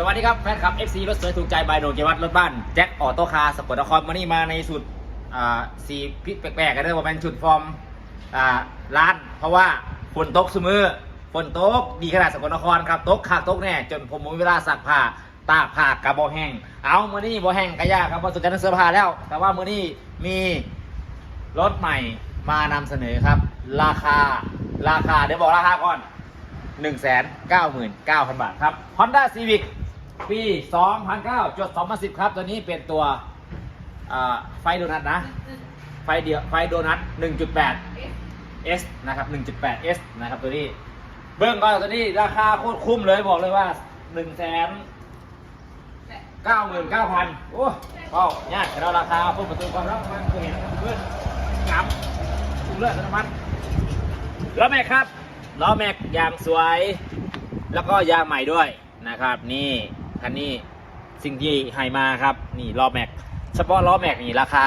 สวัสดีครับแฟนคลับ FC รถสวยถูกใจบายโดนเกวัตรถบ้านแจ็คออโต้คาร์สกลนครวันนี้มาในสุดอ่าสีพิษแปลกๆกันเลยว่าเป็นชุดฟอร์มอ่าร้าน เพราะว่าฝนตกเสมอฝนตกดีขนาดสกลนครครับตกขากตกแน่จนผมมีเวลาซักผ้าตากผ้ากับบอแห้งเอามื่อนี้บอแห้งกระยากครับเพราะสุดท้ายต้องเสื้อผ้าแล้ว แต่ว่ามื่อนี้มีรถใหม่มานำเสนอครับ ราคาราคาเดี๋ยวบอกราคาก่อน 1 9 9 0 0 0 บาทครับ Honda Civic ปี 2009จด2010 ครับ ตัวนี้เป็นตัวไฟโดนัทนะ ไฟเดียวไฟโดนัท 1.8 S นะครับ 1.8 S นะครับตัวนี้ เบื้องก็ตัวนี้ราคาโคตรคุ้มเลยบอกเลยว่า1 9 9 0 0 0 โอ้ก็ยากแต่เราราคาพุ่มประตูความรักมันคือเห็นเพื่อนงามคุ้มเลือดน้ำมันล้อแม็กครับล้อแม็กยางสวย แล้วก็ยางใหม่ด้วยนะครับนี่ คันนี้สิ่งที่ให้มาครับ นี่ล้อแม็ก เฉพาะล้อแม็กนี่ราคา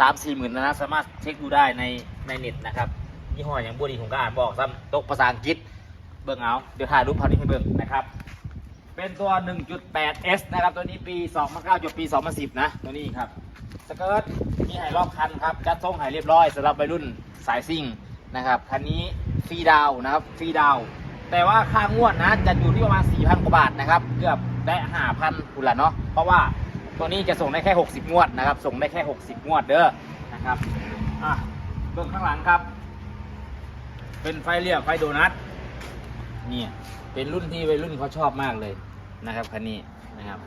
3 4หมื่นนะสามารถเช็คดูได้ในในเน็ตนะครับยี่ห้ออย่างบัวดีผมก็อ่านบอกซ้ำตกภาษาอังกฤษเบิ่งเอาเดี๋ยวถ่ายรูปพานี้ให้เบิ่งนะครับ เป็นตัว 1.8S นะครับตัวนี้ปี 2009จบปี 2010 นะ ตัวนี้ครับสเกิร์ตมีไห้รอบคันครับจัดทรงไห้เรียบร้อยสำหรับวัยรุ่นสายซิ่งนะครับคันนี้ฟรีดาวน์นะครับฟรีดาวน์แต่ว่าค่างวดนะจะอยู่ที่ประมาณ4,000กว่าบาทนะครับเกือบ ได้5,000คุณละเนาะเพราะว่าตัวนี้จะส่งได้แค่ 60 งวดนะครับ ส่งได้แค่ 60 งวดเด้อนะครับอะเบื้องข้างหลังครับ เป็นไฟเรียบไฟโดนัทเนี่ยเป็นรุ่นที่วัยรุ่นเขาชอบมากเลยนะครับคันนี้นะครับ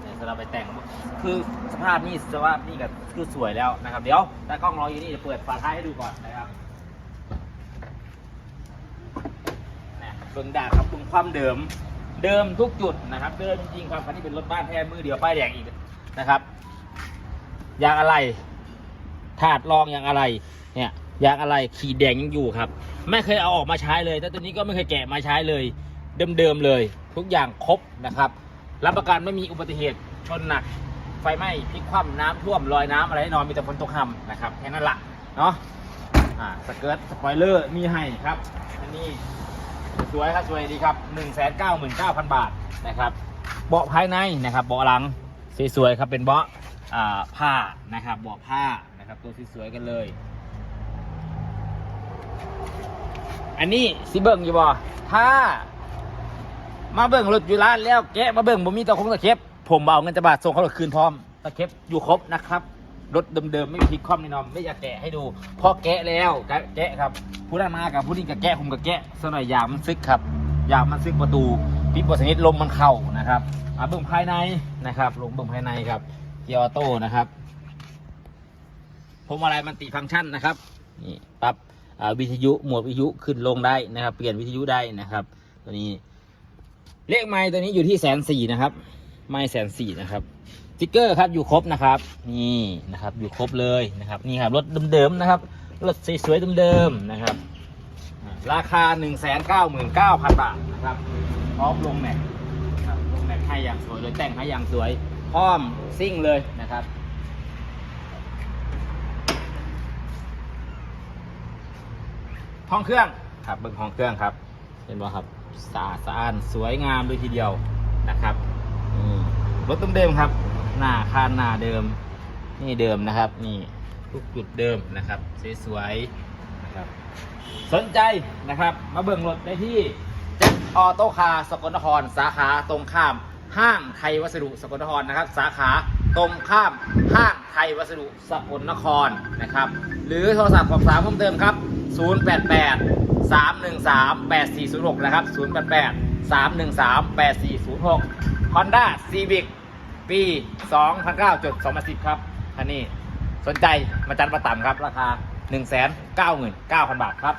เนี่ยสำหรับไปแต่งคือสภาพนี่สภาพนี่ก็คือสวยแล้วนะครับ เดี๋ยวตากล้องรออยู่นี่จะเปิดฝาท้ายให้ดูก่อนนะครับเนี่ยเบิ่งดาครับคุณความเดิม เดิมทุกจุดนะครับ เดิมจริงๆครับคันนี้เป็นรถบ้านแท้มือเดียวป้ายแดงอีกนะครับยางอะไร ถาดรองยางอะไร เนี่ยยางอะไรขีดแดงยังอยู่ครับ ไม่เคยเอาออกมาใช้เลยแต่ตัวนี้ก็ไม่เคยแกะมาใช้เลย เดิมๆเลย ทุกอย่างครบนะครับรับประกันไม่มีอุบัติเหตุชนหนัก ไฟไหม้พลิกคว่ำน้ำท่วมลอยน้ำอะไรแน่นอนมีแต่ฝนตกห่ำนะครับแค่นั้นละเนาะอ่าสเกิร์ตสปอยเลอร์มีให้ครับ อันนี้ สวยครับสวยดีครับ 199,000 บาทนะครับเบาะภายในนะครับเบาะหลังสวยๆครับเป็นเบาะผ้านะครับเบาะผ้านะครับตัวสวยๆกันเลย อันนี้สิเบิ่งอยู่บ่ถ้า มาเบิ่งรถอยู่ร้านแล้วแกะมาเบิ่งบ่มีตะคงตะเข็บผมเอาเงินจะบาทส่งเขาคืนพร้อมตะเข็บอยู่ครบนะครับ รถเดิมๆไม่มีพลิกคว่ำแน่นอนไม่อยากแกะให้ดูพอแกะแล้วแกะครับผู้นั้นมากับผู้นี้กับแกะผมกับแกะสกหน่อยยางมันซึกครับยางมันซึกประตูปิดบทสนิทลมมันเข้านะครับอ่าเบิ่งภายในนะครับลงเบิ่งภายในครับเกียร์ออโต้นะครับผมอะไรมันติฟังก์ชันนะครับนี่ปรับวิทยุหมดวิทยุขึ้นลงได้นะครับ เปลี่ยนวิทยุได้นะครับ ตัวนี้เลขไม้ตัวนี้อยู่ที่แสนสี่นะครับ ไม้แสนสี่นะครับสติ๊กเกอร์ครับอยู่ครบนะครับ นี่นะครับอยู่ครบเลยนะครับนี่ครับรถเดิมๆนะครับรถสวยๆเดิมๆนะครับ ราคา1นึ่งแสนเก้าหมื่นเก้าพันบาทนะครับพร้อมลงแม็กลงแม็กให้อย่างสวยเลยแต่งให้อย่างสวยพร้อมซิ่งเลยนะครับห้องเครื่องครับเบิ้งห้องเครื่องครับ เห็นไหมครับสะอาดสะอ้านสวยงามเลยทีเดียวนะครับ รถเดิมๆครับ หน้าคานหน้าเดิม นี่เดิมนะครับ นี่ทุกจุดเดิมนะครับสวยๆนะครับ สนใจนะครับ มาเบิ่งรถได้ที่แจ็คออโต้คาร์สกลนคร สาขาตรงข้ามห้างไทยวัสดุสกลนครนะครับ สาขาตรงข้ามห้างไทยวัสดุสกลนครนะครับ หรือโทรศัพท์สอบถามเพิ่มเติมครับ 088 313 8406 นะครับ 088 313 8406 Honda Civic ปี 2009จด2010 ครับอันนี้สนใจมาจัดประต่ำครับ ราคา 199,000 บาทครับ